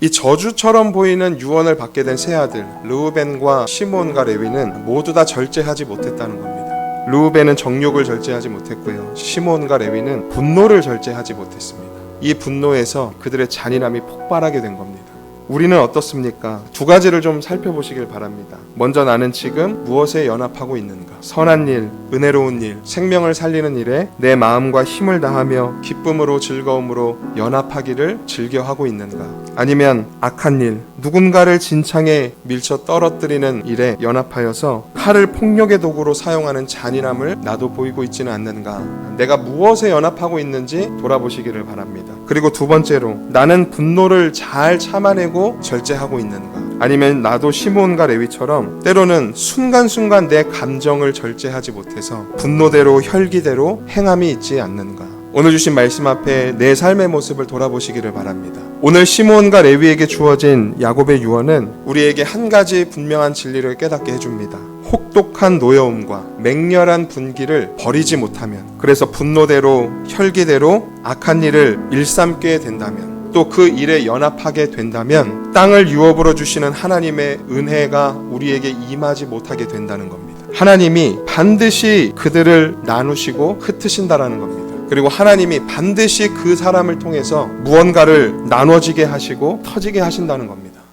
이 저주처럼 보이는 유언을 받게 된 세 아들 르우벤과 시몬과 레위는 모두 다 절제하지 못했다는 겁니다. 르우벤은 정욕을 절제하지 못했고요. 시몬과 레위는 분노를 절제하지 못했습니다. 이 분노에서 그들의 잔인함이 폭발하게 된 겁니다. 우리는 어떻습니까? 두 가지를 좀 살펴보시길 바랍니다. 먼저 나는 지금 무엇에 연합하고 있는가? 선한 일, 은혜로운 일, 생명을 살리는 일에 내 마음과 힘을 다하며 기쁨으로 즐거움으로 연합하기를 즐겨하고 있는가? 아니면 악한 일, 누군가를 진창에 밀쳐 떨어뜨리는 일에 연합하여서 칼을 폭력의 도구로 사용하는 잔인함을 나도 보이고 있지는 않는가? 내가 무엇에 연합하고 있는지 돌아보시기를 바랍니다. 그리고 두 번째로 나는 분노를 잘 참아내고 절제하고 있는가? 아니면 나도 시몬과 레위처럼 때로는 순간순간 내 감정을 절제하지 못해서 분노대로 혈기대로 행함이 있지 않는가? 오늘 주신 말씀 앞에 내 삶의 모습을 돌아보시기를 바랍니다. 오늘 시몬과 레위에게 주어진 야곱의 유언은 우리에게 한 가지 분명한 진리를 깨닫게 해줍니다. 혹독한 노여움과 맹렬한 분기를 버리지 못하면 그래서 분노대로 혈기대로 악한 일을 일삼게 된다면 또그 일에 연합하게 된다면 땅을 유업으로 주시는 하나님의 은혜가 우리에게 임하지 못하게 된다는 겁니다. 하나님이 반드시 그들을 나누시고 흩으신다라는 겁니다. 그리고 하나님이 반드시 그 사람을 통해서 무언가를 나눠지게 하시고 터지게 하신다는 겁니다.